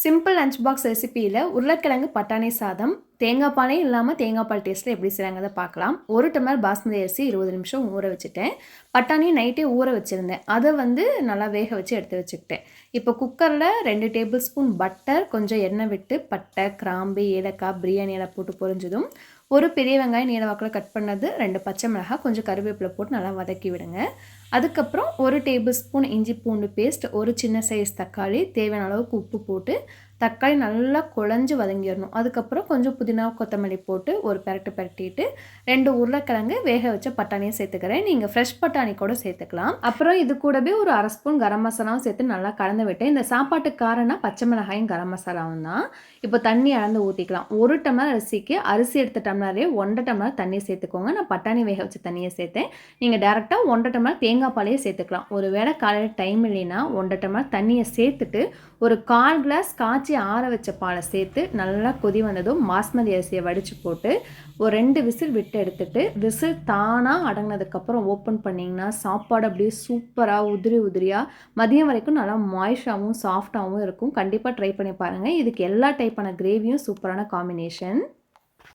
Simple lunch box ரெசிப்பியில் உருளைக்கிழங்கு பட்டாணி சாதம் தேங்காய் பாலே இல்லாமல் தேங்காய் பால் டேஸ்ட்டில் எப்படி செய்கிறாங்கிறத பார்க்கலாம். ஒரு டம்ளர் பாஸ்மதி அரிசி இருபது நிமிஷம் ஊற வச்சுட்டேன். பட்டாணி நைட்டே ஊற வச்சுருந்தேன். அதை வந்து நல்லா வேக வச்சு எடுத்து வச்சுக்கிட்டேன். இப்போ குக்கரில் ரெண்டு டேபிள் ஸ்பூன் பட்டர் கொஞ்சம் எண்ணெய் விட்டு பட்டை கிராம்பு ஏலக்காய் பிரியாணி எல்லாம் போட்டு பொரிஞ்சதும் ஒரு பெரிய வெங்காயம் நீளவாக்கில் கட் பண்ணது ரெண்டு பச்சை மிளகாய் கொஞ்சம் கருவேப்பிலை போட்டு நல்லா வதக்கி விடுங்க. அதுக்கப்புறம் ஒரு டேபிள் ஸ்பூன் இஞ்சி பூண்டு பேஸ்ட் ஒரு சின்ன சைஸ் தக்காளி தேவையான அளவுக்கு உப்பு போட்டு தக்காளி நல்லா குழஞ்சி வதங்கிடணும். அதுக்கப்புறம் கொஞ்சம் புதினா கொத்தமல்லி போட்டு ஒரு பெரட்டு பெரட்டிட்டு ரெண்டு உருளைக்கிழங்கு வேக வச்ச பட்டாணியை சேர்த்துக்கிறேன். நீங்கள் ஃப்ரெஷ் பட்டாணி கூட சேர்த்துக்கலாம். அப்புறம் இது கூடவே ஒரு அரை ஸ்பூன் கரம் மசாலாவும் சேர்த்து நல்லா கலந்து விட்டேன். இந்த சாப்பாட்டு காரணம் பச்சை மிளகாயும் கரம் மசாலாவும் தான். இப்போ தண்ணி அளந்து ஊற்றிக்கலாம் ஒரு டம்ளர் அரிசிக்கு அரிசி எடுத்த டம்ளரே ஒன்றரை டம்ளர் தண்ணி சேர்த்துக்கோங்க. நான் பட்டாணி வேக வச்ச தண்ணியை சேர்த்தேன். நீங்கள் டேரெக்டாக ஒன்றரை டம்ளர் தேங்காய் பாலையே சேர்த்துக்கலாம். ஒரு வேளை காலையில் டைம் இல்லைன்னா ஒன்றரை டம்ளர் தண்ணியை சேர்த்துட்டு ஒரு கால் கிளாஸ் காய்ச்சி காய்ச்சி ஆற வச்ச பாலை சேர்த்து நல்லா கொதி வந்ததும் பாஸ்மதி அரிசியை வடித்து போட்டு ஒரு ரெண்டு விசில் விட்டு எடுத்துட்டு விசில் தானாக அடங்கினதுக்கப்புறம் ஓப்பன் பண்ணிங்கன்னா சாப்பாடு அப்படியே சூப்பராக உதிரி உதிரியாக மதியம் வரைக்கும் நல்லா மாய்ஷாகவும் சாஃப்டாகவும் இருக்கும். கண்டிப்பாக ட்ரை பண்ணி பாருங்கள் இதுக்கு எல்லா டைப்பான கிரேவியும் சூப்பரான காம்பினேஷன்